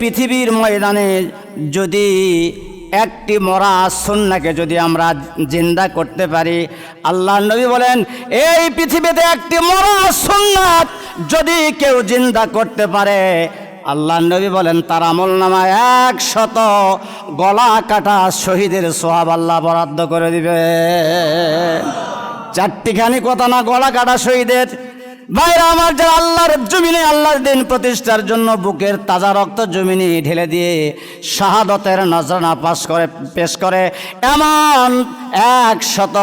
পৃথিবীর ময়দানে যদি একটি মরা সন্নাকে যদি আমরা জিন্দা করতে পারি আল্লাহ নবী বলেন, এই পৃথিবীতে একটি মরা সন্ন্যাত যদি কেউ জিন্দা করতে পারে আল্লাহ নবী বলেন, তার আমল নামা এক শত গলা কাটা শহীদের সোহাব আল্লাহ বরাদ্দ করে দিবে। চারটিখানি কথা না, গলা কাটা শহীদের বাইরে আমার যারা আল্লাহর জমিনে আল্লাহর দিন প্রতিষ্ঠার জন্য বুকের তাজা রক্ত জমিনে ঢেলে দিয়ে শাহাদতের নজরানা পাশ করে, পেশ করে, এমন এক শত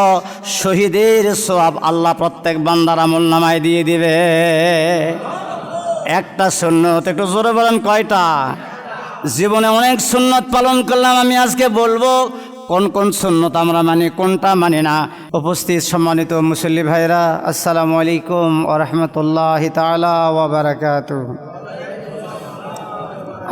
শহীদের সোয়াব আল্লাহ প্রত্যেক বান্দার আমল নামায় দিয়ে দিবে। একটা সুন্নত, একটু জোরে বলেন কয়টা? জীবনে অনেক সুন্নত পালন করলাম, আমি আজকে বলব কোন কোন সুন্নত আমরা মানি, কোনটা মানি না? উপস্থিত সম্মানিত মুসল্লি ভাইরা আসসালামু আলাইকুম ওরহমতুল্লাহ তালা ওবরাকাত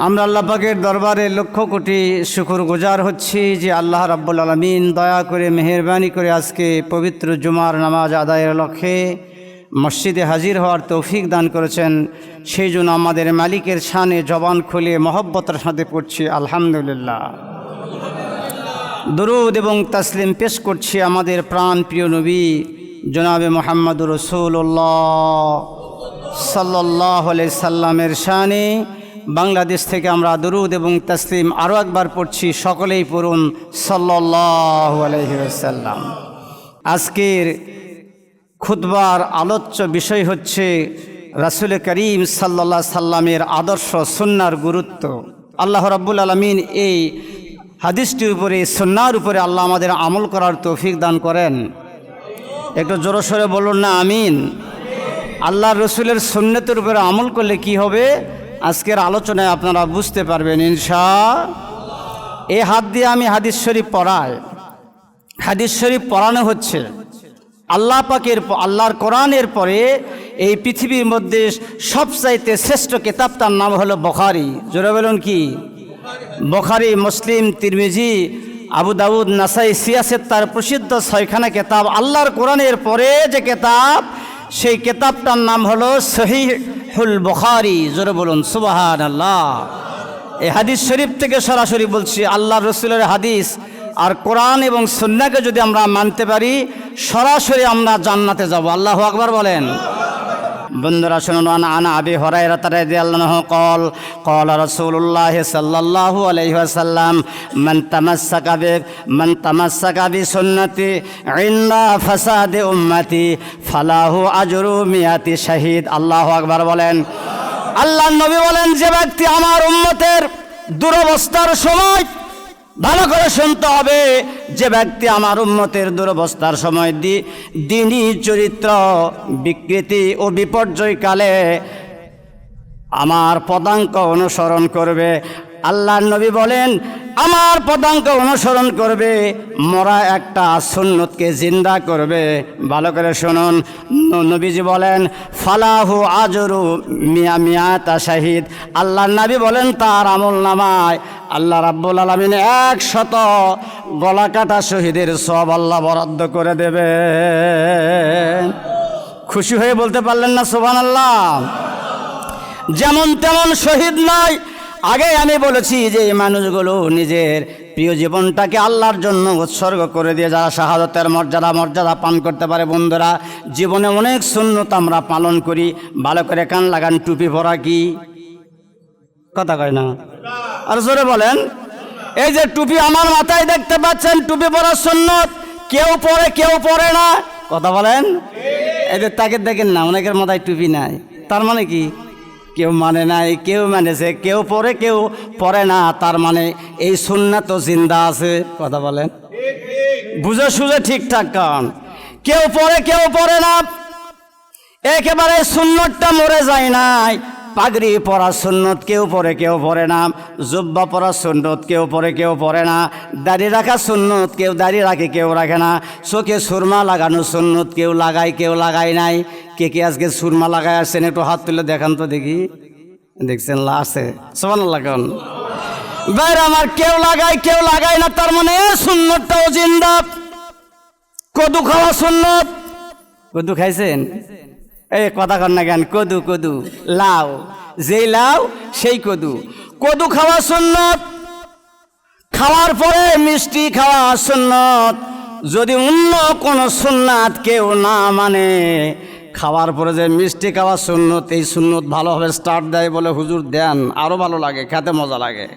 আমরা আল্লাহ পাকের দরবারে লক্ষ কোটি শুকুর গুজার হচ্ছি যে আল্লাহ রাব্বুল আলমিন দয়া করে, মেহরবানি করে আজকে পবিত্র জুমার নামাজ আদায়ের লক্ষ্যে মসজিদে হাজির হওয়ার তৌফিক দান করেছেন। সেই জন্য আমাদের মালিকের শানে জবান খুলে মহব্বতের সাথে পড়ছি, আলহামদুলিল্লাহ। দরুদ এবং তাসলিম পেশ করছি আমাদের প্রাণ প্রিয় নবী, জনাবে মোহাম্মদ রসুল্লাহ সাল্লাহ সাল্লামের শানে। বাংলাদেশ থেকে আমরা দরুদ এবং তাসলিম আরও একবার পড়ছি, সকলেই পড়ুন সাল্লাহ আলহিসাল্লাম আজকের খুতবার আলোচ্য বিষয় হচ্ছে রাসুল করিম সাল্লা সাল্লামের আদর্শ সুন্নার গুরুত্ব। আল্লাহ রাব্বুল আলমিন এই হাদিসটির উপরে সন্ন্যার উপরে আল্লাহ আমাদের আমল করার তৌফিক দান করেন। একটু জোরে সরে বলুন না, আমিন। আল্লাহ রসুলের সন্ন্যতের উপরে আমল করলে কি হবে? আজকের আলোচনায় আপনারা বুঝতে পারবেন, ইনশা এ হাত দিয়ে আমি হাদিস শরীফ পড়াই। হাদিস শরীফ পড়ানো হচ্ছে। আল্লাহ পাকের আল্লাহর কোরআনের পরে এই পৃথিবীর মধ্যে সবচাইতে শ্রেষ্ঠ কেতাব তার নাম হলো বখারি। জোরে বলুন কি? বখারি, মুসলিম, তিরমিজি, আবু দাউদ, নাসাই, সিয়াসের তার প্রসিদ্ধ ছয়খানা কেতাব। আল্লাহর কোরআনের পরে যে কেতাব, সেই কেতাবটার নাম হলো সহিহুল বখারি। জোরে বলুন সুবাহান আল্লাহ এই হাদিস শরীফ থেকে সরাসরি বলছি আল্লাহ রসুলের হাদিস আর কোরআন এবং সন্ন্যাকে যদি আমরা মানতে পারি, সরাসরি আমরা জান্নাতে যাব। আল্লাহ আকবার বলেন। বন্ধুরা শুনুন, আনা আবি হরাইরা রাদিয়াল্লাহু কল কল রসুল্লাহ সাল্লাহ আলাইহি মন মান মন বি সুন্নতি ইন্দা উম্মতি, ফালাহু আজরু মিয়াতি শাহিদ। আল্লাহ আকবর বলেন। আল্লাহ নবী বলেন, যে ব্যক্তি আমার উম্মতের দুরবস্থার সময় ভালো করে শুনতে হবে যে ব্যক্তি আমার উন্মতের দুরবস্থার সময় দি দিনই চরিত্র, বিকৃতি ও বিপর্যয়কালে আমার পদাঙ্ক অনুসরণ করবে। আল্লাহ নবী বলেন আমার পদাঙ্ক অনুসরণ করবে, মরা একটা সুন্নতকে জিন্দা করবে। ভালো করে শুনুন নবীজি বলেন, ফালাহু আজরু মিয়া মিয়া তা শাহিদ। আল্লাহ নবী বলেন, তার আমল নামায়। আল্লাহ রাব্বুল আলমিন এক শত গলা কাটা শহীদের সব আল্লাহ বরাদ্দ করে দেবে। খুশি হয়ে বলতে পারলেন না সোভান আল্লাহ যেমন তেমন শহীদ নয় আগে আমি বলেছি যে এই মানুষগুলো নিজের প্রিয় জীবনটাকে আল্লাহর জন্য উৎসর্গ করে দিয়ে যারা শাহাদতের মর্যাদা মর্যাদা পান করতে পারে, বন্ধুরা, জীবনে অনেক শূন্যত আমরা পালন করি। ভালো করে কান লাগান, টুপি পরা কি? কথা কয় না। আর জোরে বলেন, এই যে টুপি আমার মাথায় দেখতে পাচ্ছেন, টুপি পরার সুন্নত, কেউ পরে কেউ পরে না। কথা বলেন? এদের তাকে দেখেন না, অনেকের মাথায় টুপি নাই। তার মানে কি? কেউ মানে নাই, কেউ মানেছে, কেউ পরে কেউ পরে না, তার মানে এই সুন্না তো জিন্দা আছে। কথা বলেন। বুঝে সুঝে ঠিকঠাক কান। কেউ পরে কেউ পরে না। একেবারে সুন্নতটা মরে যায় নাই। পাগড়ি পরা সুন্নত কেউ পরে কেউ পরে না। জুব্বা পরা সুন্নত কেউ পরে কেউ পরে না। দাড়ি রাখা সুন্নত কেউ দাড়ি রাখে, কেউ রাখে না। চোখে সুরমা লাগানো সুন্নত কেউ লাগায় কেউ লাগায় নাই। কে কে আজকে সুরমা লাগায় আসছেন একটু হাত তুলে দেখান তো দেখি। দেখছেন আছে সমান লাগান বাইরে আমার কেউ লাগায় কেউ লাগায় না, তার মানে সুন্নতটাও জিন্দা কদু খাওয়া সুন্নত। কদু খাইছেন? এই কথা কর না কেন, কদু কদু, লাউ, যেই লাউ, সেই কদু। কদু খাওয়া সুন্নত, খাওয়ার পরে মিষ্টি খাওয়া সুন্নত। যদি অন্য কোনো সুন্নাত কেউ না মানে খাওয়ার পরে যে মিষ্টি খাওয়া সুন্নত, এই সুন্নত ভালোভাবে স্টার্ট দেয় বলে হুজুর দেন। আরও ভালো লাগে, খেতে মজা লাগে।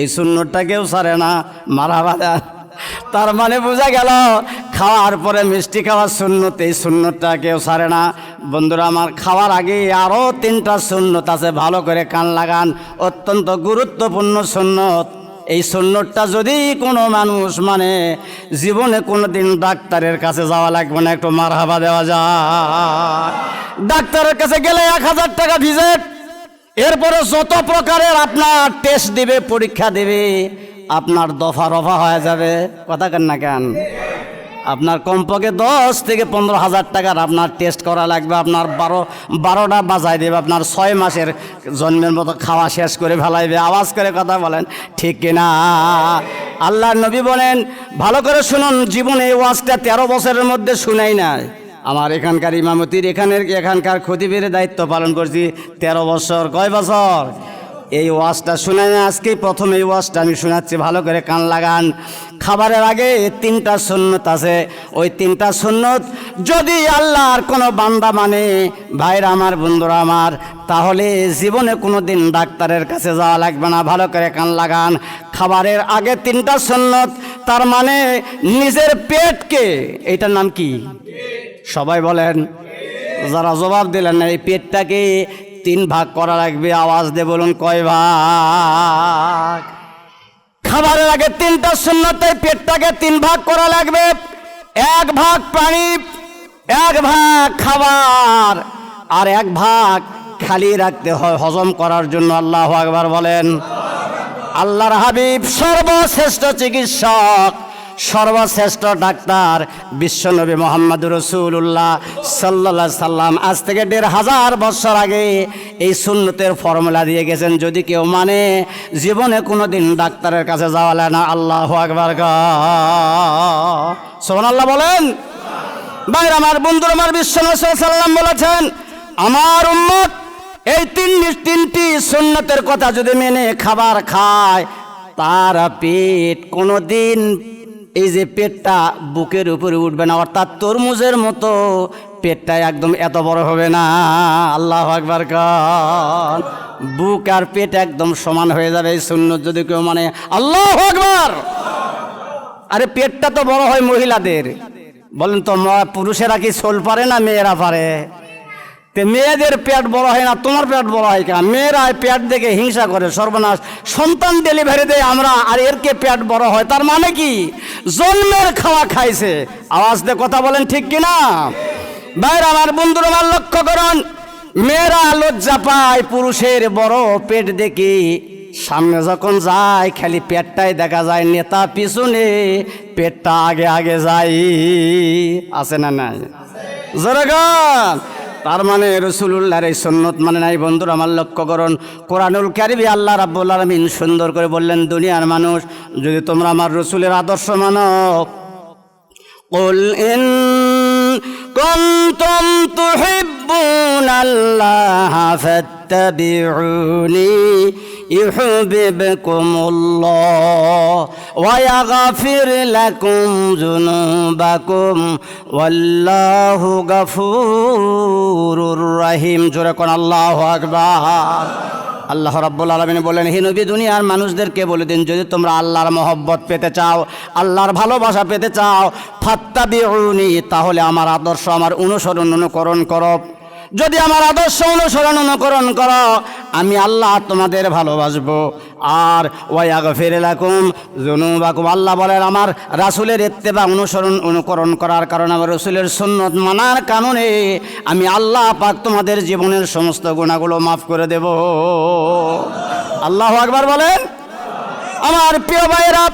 এই সুন্নতটা কেউ সারে না মারাবা দেন তার মানে বোঝা গেল, খাওয়ার পরে মিষ্টি খাওয়ার সুন্নত, এই সুন্নতটা কেউ সারে না। বন্ধুরা, আমার খাওয়ার আগে আরও তিনটা সুন্নত আছে, ভালো করে কান লাগান। অত্যন্ত গুরুত্বপূর্ণ সুন্নত। এই সুন্নতটা যদি কোনো মানুষ মানে জীবনে কোনো দিন ডাক্তারের কাছে যাওয়া লাগবে না, একটু মার হাবা দেওয়া যায়। ডাক্তারের কাছে গেলে এক হাজার টাকা ভিজিট এরপরে যত প্রকারের আপনার টেস্ট দিবে, পরীক্ষা দিবে আপনার দফা রফা হয়ে যাবে। কথা কেন না কেন? আপনার কমপক্ষে দশ থেকে পনেরো হাজার টাকার আপনার টেস্ট করা লাগবে। আপনার বারো, বারোটা বাজাই দেবে। আপনার ছয় মাসের জন্মের মতো খাওয়া শেষ করে ফেলাইবে। আওয়াজ করে কথা বলেন, ঠিক কিনা আল্লাহ নবী বলেন, ভালো করে শুনুন, জীবনে এই ওয়াজটা তেরো বছরের মধ্যে শুনাই নাই। আমার এখানকার ইমামতির এখানের, এখানকার খতিবের দায়িত্ব পালন করছি তেরো বছর। কয় বছর? এই ওয়াজটা শুনে আজকেই প্রথম এই ওয়াজটা আমি শোনাচ্ছি, ভালো করে কান লাগান। খাবারের আগে তিনটা সুন্নত আছে। ওই তিনটা সুন্নত যদি আল্লাহর কোনো বান্দা মানে ভাইরা আমার, বন্ধুরা আমার, তাহলে জীবনে কোনো দিন ডাক্তারের কাছে যাওয়া লাগবে না। ভালো করে কান লাগান। খাবারের আগে তিনটা সুন্নত, তার মানে নিজের পেটকে এইটার নাম কি? সবাই বলেন। যারা জবাব দিলেন এই পেটটাকে তিন ভাগ করা লাগবে, আওয়াজ দিয়ে বলুন কয় ভাগ? খাবারের আগে তিনটা শূন্যতায় পেটটাকে তিন ভাগ করা লাগবে। এক ভাগ পানি, এক ভাগ খাবার, আর এক ভাগ খালি রাখতে হয়, হজম করার জন্য আল্লাহ আকবার বলেন। আল্লাহর হাবিব সর্বশ্রেষ্ঠ চিকিৎসক। সর্বশ্রেষ্ঠ ডাক্তার বিশ্বনবী মোহাম্মদ রসুল্লাহ সাল্লা সাল্লাম। আজ থেকে দেড় হাজার বছর আগে এই সুন্নতের ফর্মুলা দিয়ে গেছেন। যদি কেউ মানে জীবনে কোনো দিন ডাক্তারের কাছে যাওয়া না। আল্লাহ আকবার সোহান আল্লাহ বলেন। বাইর আমার বন্ধুর আমার বিশ্বনবী সাল্লাম বলেছেন, আমার উম্মত এই তিন তিনটি সুন্নতের কথা যদি মেনে খাবার খায়, তার পেট কোনো দিন এই যে পেটটা বুকের উপরে উঠবে না, অর্থাৎ তরমুজের মতো, পেটটা একদম এত বড় হবে না। আল্লাহ আকবার খান বুক আর পেট একদম সমান হয়ে যাবে, এই সুন্নত যদি কেউ মানে আল্লাহ আকবার! আরে পেটটা তো বড় হয় মহিলাদের। বলেন তো পুরুষেরা কি সোল পারে না মেয়েরা পারে? মেয়েদের পেট বড় হয় না, তোমার পেট বড় হয় কেন? মেয়েরা পেট দেখে হিংসা করে, সর্বনাশ। সন্তান ডেলিভারি দেয় আমরা, আর এর কে পেট বড় হয়? তার মানে কি? জন্মের খাওয়া খাইছে। আওয়াজ দিয়ে কথা বলেন ঠিক কি না বাইরে আমার বন্ধুর, আমার লক্ষ্য করুন। মেয়েরা লজ্জা পায়, পুরুষের বড় পেট দেখি। সামনে যখন যায়, খালি পেটটাই দেখা যায়, নেতা পিছনে পেটটা আগে আগে যায়। আছে না নাই? জোরগান তার মানে রসুল্লাহর এই সন্ন্যত মানে নাই বন্ধুরা আমার লক্ষ্য করুন কোরআনুল কারিবি আল্লাহ রাব্বুল আলমিন সুন্দর করে বললেন দুনিয়ার মানুষ যদি তোমরা আমার রসুলের আদর্শ মানো قل إن كنتم تحبون الله فاتبعوني ইউহিবকুমুল্লাহ ওয়া ইয়াগফির লাকুম যুনুবাকুম ওয়াল্লাহু গাফুরুর রহিম জোরে কোন আল্লাহু আকবার আল্লাহ রাব্বুল আলমিন বলেন, হে নবী, দুনিয়ার মানুষদেরকে বলে দিন, যদি তোমরা আল্লাহর মহব্বত পেতে চাও, আল্লাহর ভালোবাসা পেতে চাও ফাত্তা বিউনি তাহলে আমার আদর্শ, আমার অনুসরণ, অনুকরণ করো। যদি আমার আদর্শ অনুসরণ অনুকরণ করো, আমি আল্লাহ তোমাদের ভালোবাসবো। আর ওয়াগ ফিরে লাকুম জুনুবাকুম আল্লাহ বলেন, আমার রাসুলের এত্তেবা অনুসরণ অনুকরণ করার কারণে আমার রসুলের সুন্নত মানার কারণে আমি আল্লাহ পাক তোমাদের জীবনের সমস্ত গুণাগুলো মাফ করে দেব। আল্লাহ আকবার বলেন? আমার প্রিয় ভাইয়েরা,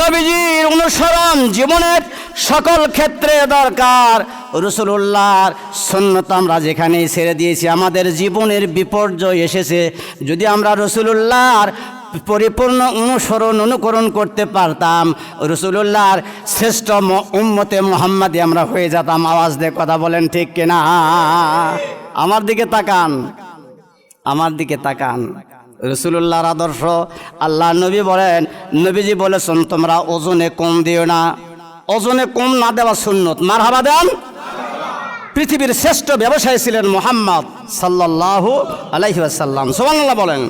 নবীজির অনুসরণ জীবনের সকল ক্ষেত্রে দরকার। রসুল্লাহর সন্ন্যত আমরা যেখানেই ছেড়ে দিয়েছি, আমাদের জীবনের বিপর্যয় এসেছে। যদি আমরা রসুল্লাহর পরিপূর্ণ অনুসরণ, অনুকরণ করতে পারতাম, রসুল্লাহর শ্রেষ্ঠ উম্মতে মোহাম্মদে আমরা হয়ে যেতাম। আওয়াজ দিয়ে কথা বলেন ঠিক কিনা? আমার দিকে তাকান। আমার দিকে তাকান। রসুল্লাহর আদর্শ আল্লাহ নবী বলেন, নবীজি বলেছেন, তোমরা ওজনে কম দিও না। ওজনে কম না দেওয়া সুন্নত। মার হাবা দেন। পৃথিবীর শ্রেষ্ঠ ব্যবসায়ী ছিলেন মোহাম্মদ সাল্লাল্লাহু আলাইহি ওয়াসাল্লাম। সুবহানাল্লাহ বলেন,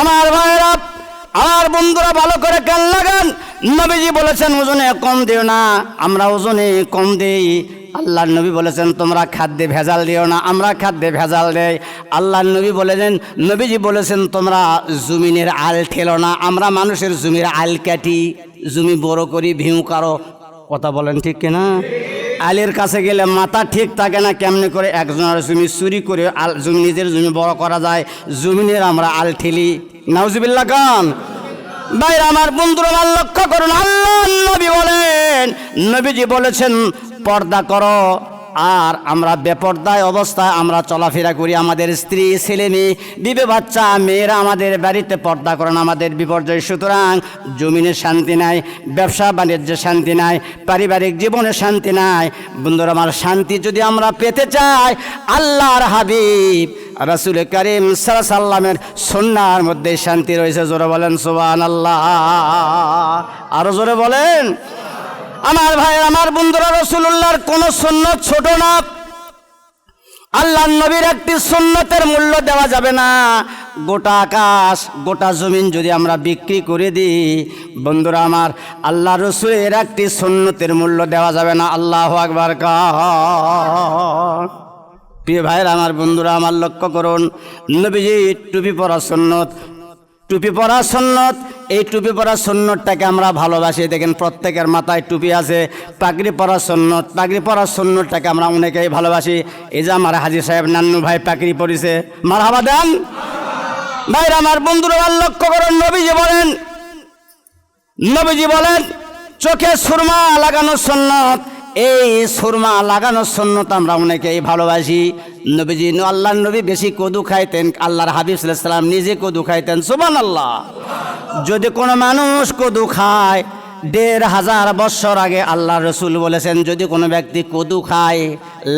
আমার ভাইরা আমার বন্ধুরা ভালো করে কান লাগান। নবীজি বলেছেন, ওজনে কম দিও না, আমরা ওজনে কম দেই। আল্লাহ নবী বলেছেন, তোমরা খাদ্যে ভেজাল দিও না, আমরা খাদ্যে ভেজাল দেই। আল্লাহ নবী বলেছেন, নবীজি বলেছেন, তোমরা জমিনের আল ঠেলো না, আমরা মানুষের জমির আল কাটি, জমি বড় করি, ভিউ কারও। কথা বলেন ঠিক কিনা? আলের কাছে গেলে মাথা ঠিক থাকে না, কেমনে করে একজনের জমি চুরি করে আল জমি নিজের জমি বড় করা যায়? জমিনের আমরা আল ঠেলি। নাউজিবিল্লা খান বাইরে আমার বন্ধুরা লক্ষ্য করুন, আল্লাহ নবী বলেন, নবীজি বলেছেন, পর্দা করো। আর আমরা বেপর্দায় অবস্থায় আমরা চলাফেরা করি। আমাদের স্ত্রী ছেলে মেয়ে বিবে বাচ্চা, মেয়েরা আমাদের বাড়িতে পর্দা করেন, আমাদের বিপর্যয়। সুতরাং জমিনের শান্তি নাই, ব্যবসা বাণিজ্যে শান্তি নাই, পারিবারিক জীবনে শান্তি নাই। বন্ধুরা, আমার শান্তি যদি আমরা পেতে চাই, আল্লাহর হাবিব, রাসুল করিম সাল্লামের সন্ন্যার মধ্যে শান্তি রয়েছে। জোরে বলেন সুবান আল্লাহ আরও জোরে বলেন। আমার ভাই, আমার বন্ধুরা রসুল্লাহর কোন সুন্নত ছোট না। আল্লাহ নবীর একটি সুন্নতের মূল্য দেওয়া যাবে না। গোটা আকাশ, গোটা জমিন যদি আমরা বিক্রি করে দিই, বন্ধুরা আমার আল্লাহ রসুলের একটি সুন্নতের মূল্য দেওয়া যাবে না। আল্লাহ আকবার কা প্রিয় ভাইয়ের, আমার বন্ধুরা, আমার লক্ষ্য করুন নবীজি টুপি পরা সন্ন্যত টুপি পরা সন্ন্যত এই টুপি পরা সন্ন্যতটাকে আমরা ভালোবাসি। দেখেন প্রত্যেকের মাথায় টুপি আছে, পাগড়ি পরা সন্ন্যত পাগড়ি পরা সন্ন্যতটাকে আমরা অনেকেই ভালোবাসি। এই যে আমার হাজি সাহেব নান্নু ভাই পাগড়ি পরিছে। মার হাবা দেন। ভাইরা আমার বন্ধুরা লক্ষ্য করেন, নবীজি বলেন নবীজি বলেন, চোখে সুরমা লাগানো সন্ন্যত এই সুরমা লাগানোর সন্ন্যত আমরা অনেকেই ভালোবাসি। নবীজি আল্লাহ নবী বেশি কদু খাইতেন, আল্লাহর হাবিব সাল্লাম নিজে কদু খাইতেন সুবান আল্লাহ যদি কোনো মানুষ কদু খায়, দেড় হাজার বৎসর আগে আল্লাহ রসুল বলেছেন, যদি কোনো ব্যক্তি কদু খায়,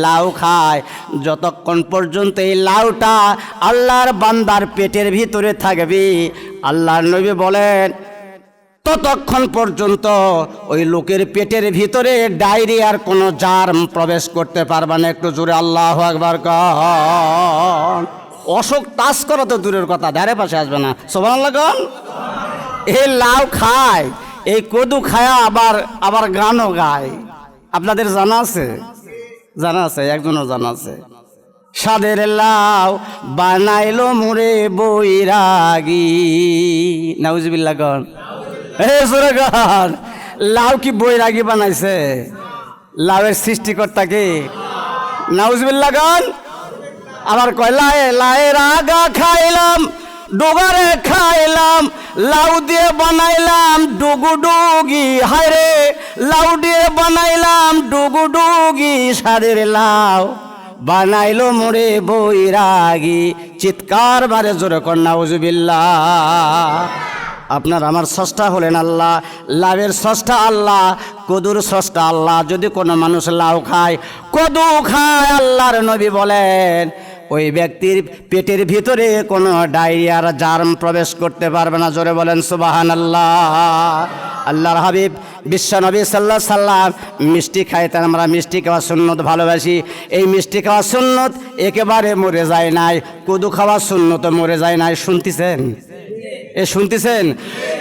লাউ খায়, যতক্ষণ পর্যন্ত এই লাউটা আল্লাহর বান্দার পেটের ভিতরে থাকবে, আল্লাহর নবী বলেন ততক্ষণ পর্যন্ত ওই লোকের পেটের ভিতরে ডায়রিয়ার কোনো জার্ম প্রবেশ করতে পারবে না। একটু জোরে আল্লাহ একবার অসুখ তাস করা তো দূরের কথা, ধারে পাশে আসবে না। সোমান লাগান এই লাউ খায়, এই কদু খায়া, আবার আবার গানও গায়। আপনাদের জানা আছে? জানা আছে, একজনও জানা আছে। সাদের লাউ বানাইলো মুরে বৈরাগী। নাউজবিল্লা গন লাউ কি বৈরাগী বানাইছে? লাউয়ের সৃষ্টিকর্তা কি? নাউজবিল্লা গন। আবার কয়, লায়ে লায়ের আগা খাইলাম ডোগারে খাইলাম, লাউ দিয়ে বানাইলাম, ডুগু ডুগি হায়রে লাউ দিয়ে বানাইলাম, ডুগু ডুগি সাদের লাউ। বানাইলো মোরে বৈরাগী চিৎকার বারে জোরে কন্যা উজুবিল্লা আপনার আমার স্রষ্টা হলেন আল্লাহ, লাভের স্রষ্টা আল্লাহ, কদুর স্রষ্টা আল্লাহ। যদি কোনো মানুষ লাউ খায়, কদু খায়, আল্লাহর নবী বলেন, ওই ব্যক্তির পেটের ভিতরে কোনো ডায়রিয়ার জার্ম প্রবেশ করতে পারবে না। জোরে বলেন সুবাহান আল্লাহ আল্লাহর হাবিব বিশ্বনবী সাল্লাহ সাল্লাম মিষ্টি খাইতেন আমরা মিষ্টি খাওয়া সুন্নত ভালোবাসি। এই মিষ্টি খাওয়া সুন্নত একেবারে মরে যায় নাই, কদু খাওয়া সুন্নত মরে যায় নাই, শুনতেছেন? এ শুনতেছেন?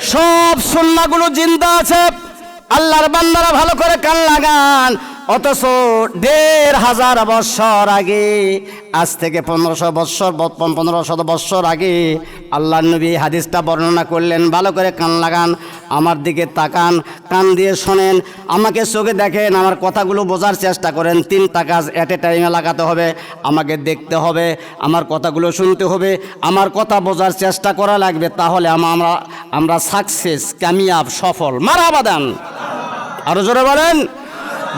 সব সুন্নাগুলো জিন্দা আছে। আল্লাহর বান্দারা ভালো করে কান লাগান। অথচ দেড় হাজার বৎসর আগে, আজ থেকে পনেরোশো বৎসর পনেরো শত বৎসর আগে আল্লাহ নবী হাদিসটা বর্ণনা করলেন। ভালো করে কান লাগান, আমার দিকে তাকান, কান দিয়ে শোনেন, আমাকে চোখে দেখেন, আমার কথাগুলো বোঝার চেষ্টা করেন। তিনটা কাজ অ্যাট এ টাইমে লাগাতে হবে, আমাকে দেখতে হবে, আমার কথাগুলো শুনতে হবে, আমার কথা বোঝার চেষ্টা করা লাগবে, তাহলে আম- আমরা আমরা সাকসেস কামিয়াব, সফল। মারাবাদান আরও জোরে বলেন।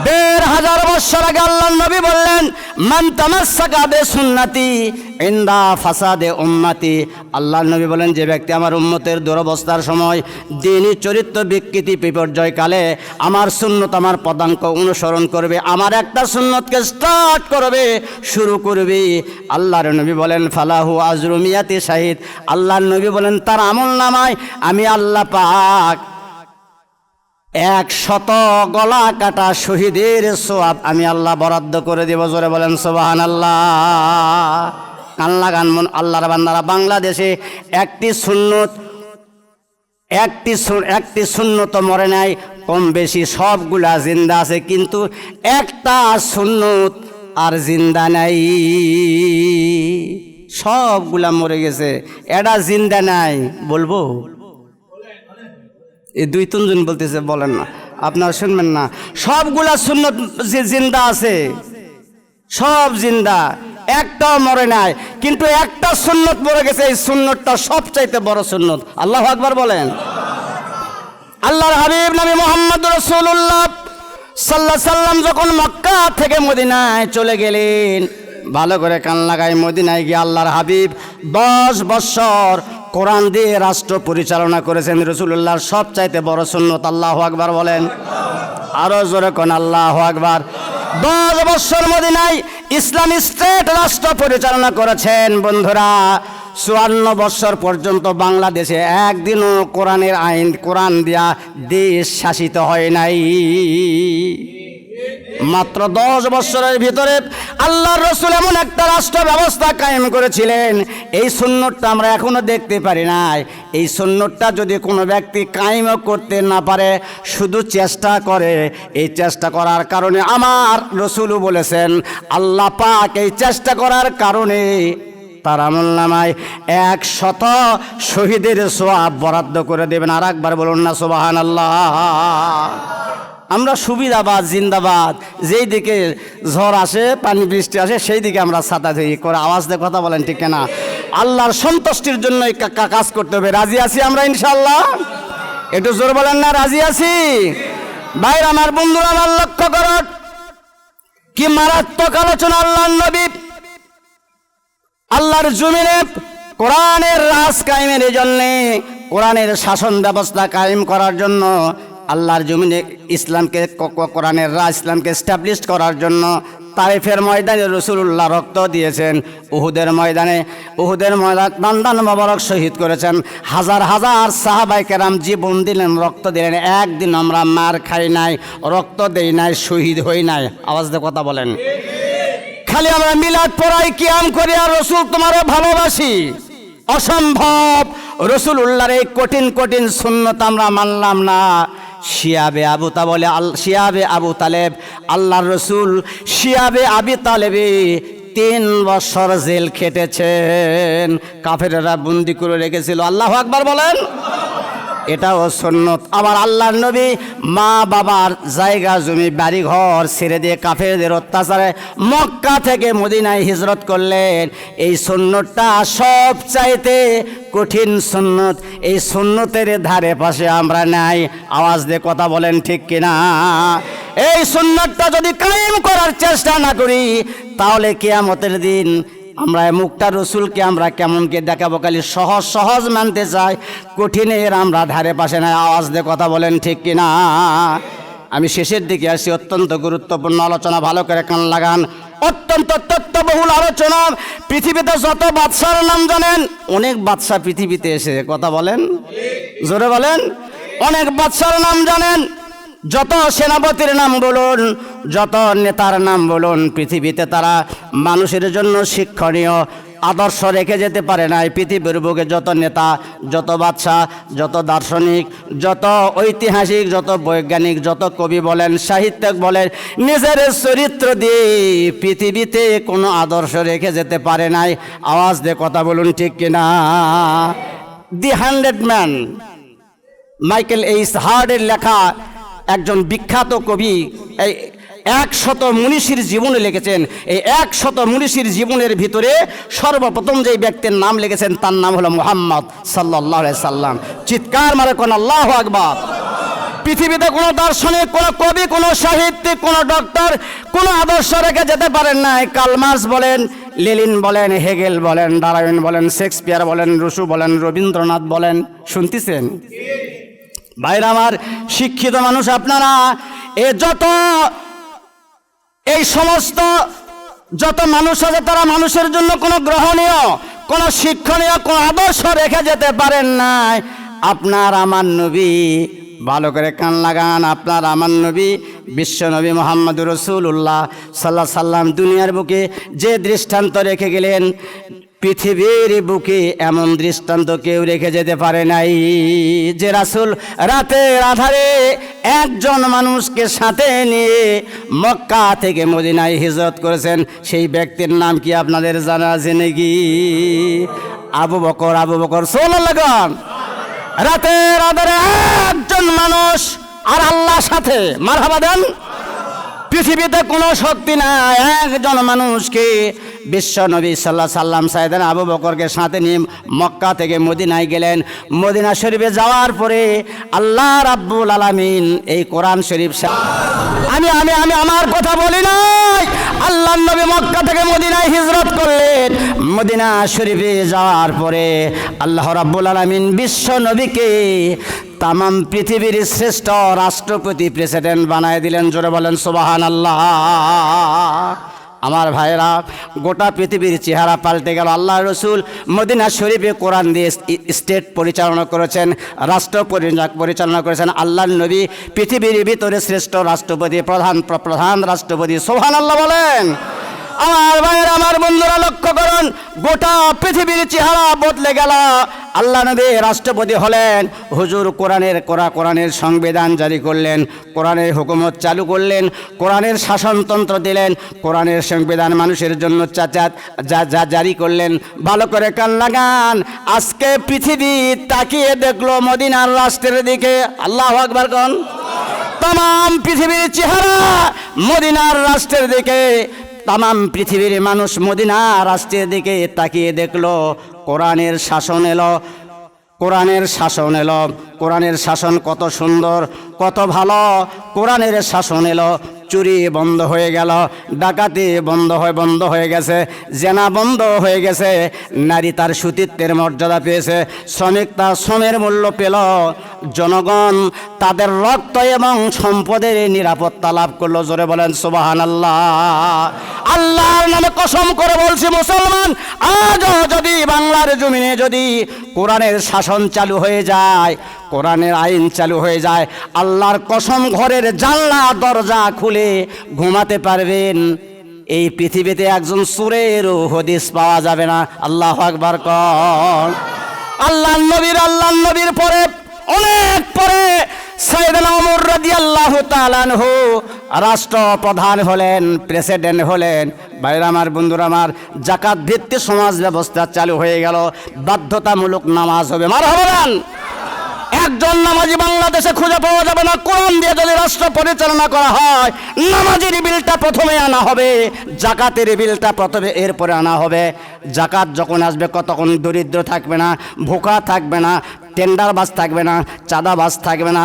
দেড় হাজার বছর আগে আল্লাহ নবী বললেন, মান তামাসাকা বে সুন্নাতি ইন্দা ফাসাদে উম্মাতি। আল্লাহ নবী বলেন, যে ব্যক্তি আমার উম্মতের দুরবস্থার সময় দিনই চরিত্র বিকৃতি বিপর্যয় কালে আমার সুন্নত আমার পদাঙ্ক অনুসরণ করবে, আমার একটা সুন্নতকে স্টার্ট করবে, শুরু করবে। আল্লাহর নবী বলেন, ফালাহু আজরুমিয়াতি শাহিদ। আল্লাহর নবী বলেন, তার আমল নামায় আমি আল্লাহ পাক এক শত গলা কাটা শহীদের সোয়াব আমি আল্লাহ বরাদ্দ করে দেব, জোরে বলেন সোবাহান আল্লাহ কান্লা গান মন, আল্লাহর বান্দারা, বাংলাদেশে একটি সুন্নত, একটি একটি শূন্যত মরে নাই, কম বেশি সবগুলা জিন্দা আছে, কিন্তু একটা সুন্নত আর জিন্দা নাই। সবগুলা মরে গেছে এটা জিন্দা নাই, বলব? এই দুই তিনজন বলতেছে, বলেন না। আপনারা শুনবেন না। সবগুলা সুন্নত যে জিন্দা আছে, সব জিন্দা। একটাও মরে নাই। কিন্তু একটা সুন্নত মরে গেছে, এই সুন্নতটা সবচাইতে বড় সুন্নত। আল্লাহ আকবার বলেন। আল্লাহর হাবিব নবী মোহাম্মদ রসুল্লাহ সাল্লাহ সাল্লাম যখন মক্কা থেকে মদিনায় চলে গেলেন, ভালো করে কান লাগাই মদিনায় গিয়ে আল্লাহর হাবিব দশ বৎসর কোরআন দিয়ে রাষ্ট্র পরিচালনা করেছেন রসুল্লাহর সব চাইতে বড় সুন্নত, আল্লাহ আকবার বলেন। আরও জোরে কোন আল্লাহ আকবার। দশ বৎসর মদিনায় ইসলামী স্টেট রাষ্ট্র পরিচালনা করেছেন, বন্ধুরা। চুয়ান্ন বৎসর পর্যন্ত বাংলাদেশে একদিনও কোরআনের আইন, কোরআন দিয়া দেশ শাসিত হয় নাই। মাত্র দশ বৎসরের ভিতরে আল্লাহর রসুল এমন একটা রাষ্ট্র ব্যবস্থা কায়েম করেছিলেন। এই সুন্নতটা আমরা এখনও দেখতে পারি নাই। এই সুন্নতটা যদি কোনো ব্যক্তি কায়েমও করতে না পারে, শুধু চেষ্টা করে। এই চেষ্টা করার কারণে আমার রসুলও বলেছেন, আল্লাহ পাক এই চেষ্টা করার কারণে তার আমল নামায় এক শত শহীদের সোয়াব বরাদ্দ করে দেবেন। আর একবার বলুন না সোবাহান আল্লাহ আমরা সুবিধাবাদ, জিন্দাবাদ, যেই দিকে ঝড় আসে, পানি, বৃষ্টি আসে, সেই দিকে আমরা ছাতা ধরি। করে আওয়াজ দিয়ে কথা বলেন, ঠিক না আল্লাহর সন্তুষ্টির জন্য কাজ করতে হবে। রাজি আছি আমরা ইনশাল্লাহ একটু জোর বলেন না, রাজি আছি? ভাইর, আমার বন্ধুরা, আমার লক্ষ্য করত কি মারাত্মক আলোচনা আল্লাহ নবী। আল্লাহর জমিনে কোরআনের রাজ কায়েমের জন্যে কোরআনের শাসন ব্যবস্থা কায়েম করার জন্য আল্লাহর জমিনে ইসলামকে কোরআনের রাজ ইসলামকে স্ট্যাবলিশ করার জন্য তাইফের ময়দানে রসুল্লাহ রক্ত দিয়েছেন। উহুদের ময়দানে, উহুদের ময়দান দান্দান মোবারক শহীদ করেছেন। হাজার হাজার সাহাবাই কেরাম জীবন দিলেন, রক্ত দিলেন। একদিন আমরা মার খাই নাই, রক্ত দেই নাই, শহীদ হই নাই। আওয়াজ দিয়ে কথা বলেন। খালি আমরা মিলাদ পড়াই, কিয়াম করি আর রসুল তোমারও ভালোবাসি। অসম্ভব। রসুল উল্লাহর এই কঠিন কঠিন শূন্যতা আমরা মানলাম না। শিয়াবে আবু তা বলে শিয়াবে আবু তালেব, আল্লাহর রসুল শিয়াবে আবি তালেবে তিন বছর জেল খেটেছেন। কাফেরা বন্দি করে রেখেছিল। আল্লাহ আকবার বলেন। এটাও সন্ন্যত আবার আল্লাহর নবী মা বাবার জায়গা জমি বাড়ি ঘর ছেড়ে দিয়ে কাফেরদের অত্যাচারে মক্কা থেকে মদিনায় হিজরত করলেন। এই সন্ন্যতটা সব চাইতে কঠিন সন্ন্যত এই সন্ন্যতের ধারে পাশে আমরা নাই। আওয়াজ দিয়ে কথা বলেন ঠিক কিনা? এই সন্ন্যতটা যদি কায়েম করার চেষ্টা না করি, তাহলে কেয়ামতের দিন আমরা মুক্তা রসুলকে আমরা কেমনকে দেখাবো? খালি সহজ সহজ মানতে চাই। কঠিনের আমরা ধারে পাশে নাই। আওয়াজ দিয়ে কথা বলেন ঠিক কিনা? আমি শেষের দিকে আসি। অত্যন্ত গুরুত্বপূর্ণ আলোচনা। ভালো করে কান লাগান। অত্যন্ত তত্ত্ববহুল আলোচনা। পৃথিবীতে যত বাদশার নাম জানেন, অনেক বাদশা পৃথিবীতে এসে কথা বলেন। জোরে বলেন। অনেক বাদশার নাম জানেন। যত সেনাপতির নাম বলুন, যত নেতার নাম বলুন, পৃথিবীতে তারা মানুষের জন্য শিক্ষণীয়, আদর্শ রেখে যেতে পারে না এই পৃথিবীর বুকে যত নেতা, যত বাদশাহ, যত দার্শনিক, যত ঐতিহাসিক, যত বৈজ্ঞানিক, যত কবি বলেন, সাহিত্যিক বলেন, নিজের চরিত্র দিয়ে পৃথিবীতে কোনো আদর্শ রেখে যেতে পারে নাই। আওয়াজ দিয়ে কথা বলুন ঠিক কিনা? The hundred man Michael H হার্ডের লেখা একজন বিখ্যাত কবি, এই একশত মনীষীর জীবনে লিখেছেন। এই একশত মনীষীর জীবনের ভিতরে সর্বপ্রথম যে ব্যক্তির নাম লিখেছেন, তার নাম হলো মোহাম্মদ সাল্লাহ সাল্লাম। চিৎকার মারে কোন আল্লাহ আকবর। পৃথিবীতে কোনো দার্শনিক, কোনো কবি, কোনো সাহিত্যিক, কোনো ডক্টর, কোনো আদর্শ রেখে যেতে পারেন না কালমার্স বলেন, লেলিন বলেন, হেগেল বলেন ডারায়ন বলেন, শেক্সপিয়ার বলেন, রুশু বলেন, রবীন্দ্রনাথ বলেন। শুনতেছেন? ভাইরা আমার শিক্ষিত মানুষ আপনারা, এ যত এই সমস্ত যত মানুষ আছে তারা মানুষের জন্য কোনো গ্রহণীয়, কোনো শিক্ষণীয়, কোনো আদর্শ রেখে যেতে পারেন নাই। আপনার আমার নবী, ভালো করে কান লাগান, আপনার আমার নবী, বিশ্ব নবী মোহাম্মদ রসুল্লাহ সাল্লাহ সাল্লাম দুনিয়ার বুকে যে দৃষ্টান্ত রেখে গেলেন, পৃথিবীর বুকে এমন দৃষ্টান্ত কেউ রেখে যেতে পারে নাই। যে রাসুল রাতের আধারে একজন মানুষকে সাথে নিয়ে মক্কা থেকে মদিনায় হিজরত করেছেন, সেই ব্যক্তির নাম কি আপনাদের জানা আছে নাকি? আবু বকর আবু বকর সোল লাগান রাতের আধারে একজন মানুষ আর আল্লাহ সাথে। মারহাবা দেন। পৃথিবীতে কোনো শক্তি নাই। একজন মানুষকে বিশ্ব নবী সাল্লাহ সাল্লাম সাইদান আবু বকরকে সাথে নিয়ে মক্কা থেকে মদিনায় গেলেন। মদিনা শরীফে যাওয়ার পরে আল্লাহ রাব্বুল আলামিন এই কোরআন শরীফ আমি আমি আমি আমার কথা বলি নাই। আল্লাহ নবী মক্কা থেকে মদিনায় হিজরত করলেন। মদিনা শরীফে যাওয়ার পরে আল্লাহ রাব্বুল আলামিন বিশ্ব নবীকে তামাম পৃথিবীর শ্রেষ্ঠ রাষ্ট্রপতি প্রেসিডেন্ট বানায় দিলেন। জোরে বলেন সুবাহান আল্লাহ আমার ভাইরা গোটা পৃথিবীর চেহারা পাল্টে গেল। আল্লাহ রসুল মদিনা শরীফে কোরআন দিয়ে স্টেট পরিচালনা করেছেন, রাষ্ট্র পরিচালনা করেছেন। আল্লাহ নবী পৃথিবীর ভিতরে শ্রেষ্ঠ রাষ্ট্রপতি, প্রধান প্রধান রাষ্ট্রপতি। সোহান আল্লাহ বলেন। আমার ভাইয়ের আমার বন্ধুরা লক্ষ্য করুন গোটা পৃথিবীর চেহারা বদলে গেল। আল্লাহ নবী রাষ্ট্রপতি হলেন হুজুর কোরআনের কোরা কোরআনের সংবিধান জারি করলেন কোরআনের হুকুমত চালু করলেন কোরআনের শাসনতন্ত্র দিলেন কোরআনের সংবিধান মানুষের জন্য চাচাত যা যা জারি করলেন। ভালো করে কান লাগান। আজকে পৃথিবী তাকিয়ে দেখল মদিনার রাষ্ট্রের দিকে। আল্লাহ আকবর কন। তাম পৃথিবীর চেহারা মদিনার রাষ্ট্রের দিকে। তাম পৃথিবীর মানুষ মদিনা রাষ্ট্রের দিকে তাকিয়ে দেখল, কোরআনের শাসন এলো। কোরআনের শাসন এলো। কোরআনের শাসন কত সুন্দর, কত ভালো। কোরআনের শাসন এলো। চুরি বন্ধ হয়ে গেল, ডাকাতি বন্ধ হয়ে বন্ধ হয়ে গেছে, জেনা বন্ধ হয়ে গেছে, নারী তার সুতিত্বের মর্যাদা পেয়েছে, শ্রমিক তার শ্রমের মূল্য পেল, জনগণ তাদের রক্ত এবং সম্পদের নিরাপত্তা লাভ করল, জোরে বলেন সুবাহান আল্লাহ আল্লাহর নামে কসম করে বলছি, মুসলমান, আজও যদি বাংলার জমিনে যদি কোরআনের শাসন চালু হয়ে যায় কোরআনের আইন চালু হয়ে যায়। আল্লাহর কসম ঘরের জানলা, দরজা খুলে ঘুমাতে পারবেন। এই পৃথিবীতে একজন সুরেরও হদিস পাওয়া যাবে না। আল্লাহ আকবার কর আল্লাহ নবীর আল্লাহ নবীর পরে, অনেক পরে রাষ্ট্রপ্রধান হলেন, প্রেসিডেন্ট হলেন। বাইরে আমার, বন্ধুরা আমার, জাকাত ভিত্তিক সমাজ ব্যবস্থা চালু হয়ে গেল। বাধ্যতামূলক নামাজ হবে। মার হবেন একজন নামাজি বাংলাদেশে খুঁজে পাওয়া যাবে না। কোরআন দিয়ে যদি রাষ্ট্র পরিচালনা করা হয়, নামাজের বিলটা প্রথমে আনা হবে, জাকাতের বিলটা প্রথমে এরপরে আনা হবে। জাকাত যখন আসবে, কতক্ষণ দরিদ্র থাকবে না, ভোকা থাকবে না টেন্ডার বাস থাকবে না চাঁদা বাস থাকবে না,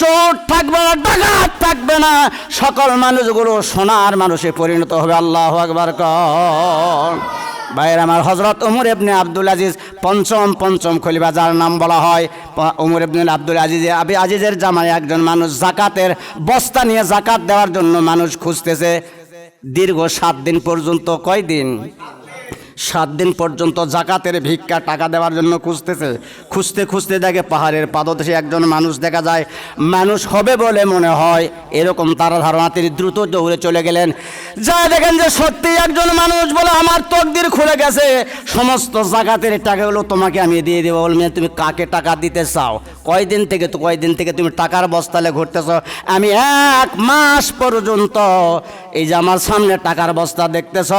চোর থাকবে না, ডাকাত থাকবে না, সকল মানুষগুলো সোনার মানুষে পরিণত হবে। আল্লাহ আকবার কর ভাইয়ের আমার হজরত উমর ইবনে আব্দুল আজিজ পঞ্চম পঞ্চম খলিফা, যার নাম বলা হয় উমর ইবনে আব্দুল আজিজ। আবি আজিজের জামায় একজন মানুষ জাকাতের বস্তা নিয়ে জাকাত দেওয়ার জন্য মানুষ খুঁজতেছে। দীর্ঘ সাত দিন পর্যন্ত কয় দিন সাত দিন পর্যন্ত জাকাতের ভিক্ষা টাকা দেওয়ার জন্য খুঁজতেছে। খুঁজতে খুঁজতে দেখে পাহাড়ের পাদদেশে একজন মানুষ দেখা যায়, মানুষ হবে বলে মনে হয়। এরকম তারা ধারণা, তিনি দ্রুত দৌড়ে চলে গেলেন। যা দেখেন যে সত্যি একজন মানুষ বলে আমার তকদির খুলে গেছে। সমস্ত জাকাতের টাকাগুলো তোমাকে আমি দিয়ে দেবো বলবে তুমি কাকে টাকা দিতে চাও? কয়দিন থেকে তো কয়দিন থেকে তুমি টাকার বস্তালে ঘুরতেছ? আমি এক মাস পর্যন্ত এই যে আমার সামনে টাকার বস্তা দেখতেছ,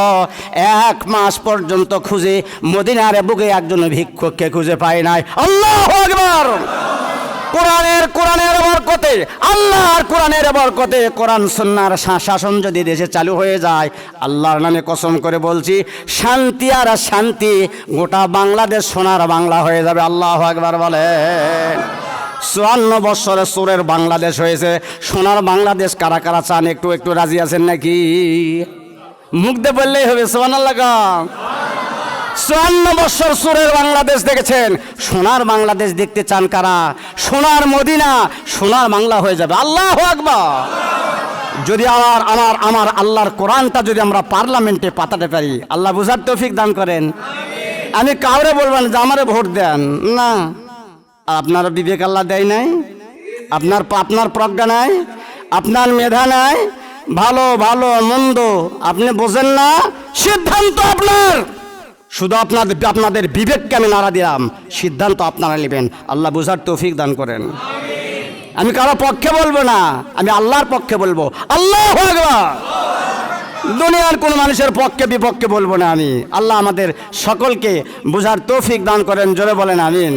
এক মাস পর্যন্ত খুঁজে মদিনার বুকে একজন ভিক্ষককে খুঁজে পাই নাই। আল্লাহ আকবার! কোরআনের কোরআনের বরকতে, আল্লাহর কোরআনের বরকতে কোরআন সুন্নার শা- শাসন যদি দেশে চালু হয়ে যায়, আল্লাহর নামে কসম করে বলছি, শান্তি আর শান্তি গোটা বাংলাদেশ সোনার বাংলা হয়ে যাবে। আল্লাহ একবার বলেন। চুয়ান্ন বৎসরের সুরের বাংলাদেশ হয়েছে। সোনার বাংলাদেশ কারা কারা চান? একটু একটু রাজি আছেন নাকি? মুখ দিয়ে বললেই হবে আল্লাহ চুয়ান্ন বৎসর সুরের বাংলাদেশ দেখেছেন। সোনার বাংলাদেশ দেখতে চান কারা? সোনার মদিনা, সোনার বাংলা হয়ে যাবে। আল্লাহ আকবার। যদি আমার আমার আমার আল্লাহর কোরআনটা যদি আমরা পার্লামেন্টে পাতাতে পারি, আল্লাহ বুঝার তৌফিক দান করেন। আমি কাউরে বলবেন যে আমারে ভোট দেন। না। আপনার বিবেক আল্লাহ দেয় নাই, আপনার আপনার প্রজ্ঞা নাই, আপনার মেধা নাই, ভালো ভালো, মন্দ, আপনি বোঝেন না, সিদ্ধান্ত আপনার। শুধু আপনাদের আপনাদের বিবেককে আমি নাড়া দিলাম, সিদ্ধান্ত আপনারা নেবেন। আল্লাহ বুঝার তৌফিক দান করেন। আমি কারও পক্ষে বলব না, আমি আল্লাহর পক্ষে বলব। আল্লাহ দুনিয়ার কোন মানুষের পক্ষে, বিপক্ষে বলব না আমি। আল্লাহ আমাদের সকলকে বুঝার তৌফিক দান করেন, জোরে বলেন, আমিন।